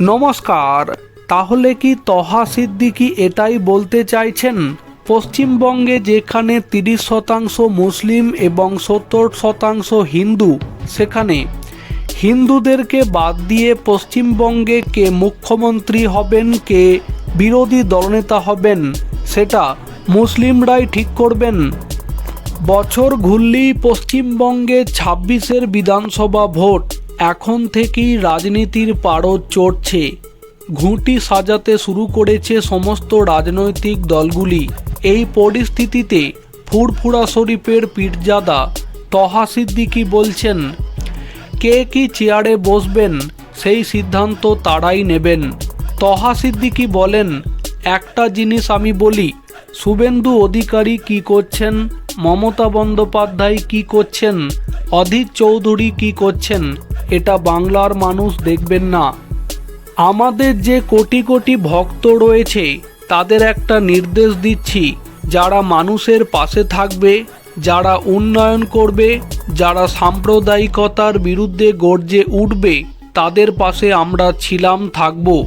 নমস্কার, তাহলে কি তহা সিদ্দিকি এটাই বলতে চাইছেন? পশ্চিমবঙ্গে যেখানে তিরিশ শতাংশ মুসলিম এবং সত্তর শতাংশ হিন্দু, সেখানে হিন্দুদেরকে বাদ দিয়ে পশ্চিমবঙ্গে কে মুখ্যমন্ত্রী হবেন, কে বিরোধী দলনেতা হবেন, সেটা মুসলিমরাই ঠিক করবেন। বছর ঘুরলেই পশ্চিমবঙ্গে ছাব্বিশের বিধানসভা ভোট। এখন থেকেই রাজনীতির পারদ চড়ছে। ঘুঁটি সাজাতে শুরু করেছে সমস্ত রাজনৈতিক দলগুলি। এই পরিস্থিতিতে ফুরফুরা শরীফের পীরজাদা তহা সিদ্দিকি বলছেন, কে কি চেয়ারে বসবেন, সেই সিদ্ধান্ত তারাই নেবেন। তহা সিদ্দিকি বলেন, একটা জিনিস আমি বলি, শুভেন্দু অধিকারী কি করছেন, মমতা বন্দ্যোপাধ্যায় কি করছেন, অধীর চৌধুরী কি করছেন এটা বাংলার মানুষ দেখবেন না। আমাদের যে কোটি কোটি ভক্ত রয়েছে, তাদের একটা নির্দেশ দিচ্ছি, যারা মানুষের পাশে থাকবে, যারা উন্নয়ন করবে, যারা সাম্প্রদায়িকতার বিরুদ্ধে গর্জে উঠবে, তাদের পাশে আমরা ছিলাম, থাকব।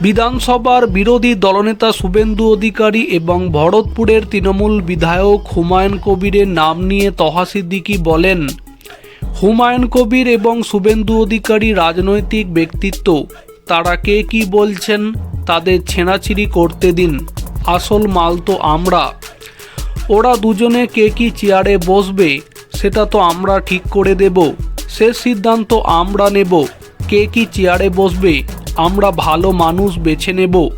বিধানসভার বিরোধী দলনেতা শুভেন্দু অধিকারী এবং ভরতপুরের তৃণমূল বিধায়ক হুমায়ুন কবিরের নাম নিয়ে তহা সিদ্দিকি বলেন হুমায়ুন কবির এবং শুভেন্দু অধিকারী রাজনৈতিক ব্যক্তিত্ব, তারা কে কি বলছেন, তাদের ছেঁড়াছিড়ি করতে দিন। আসল মাল তো আমরা। ওরা দুজনে কে কি চেয়ারে বসবে, সেটা তো আমরা ঠিক করে দেব। সে সিদ্ধান্ত আমরা নেব। কে কি চেয়ারে বসবে, আমরা ভালো মানুষ বেছে নেব।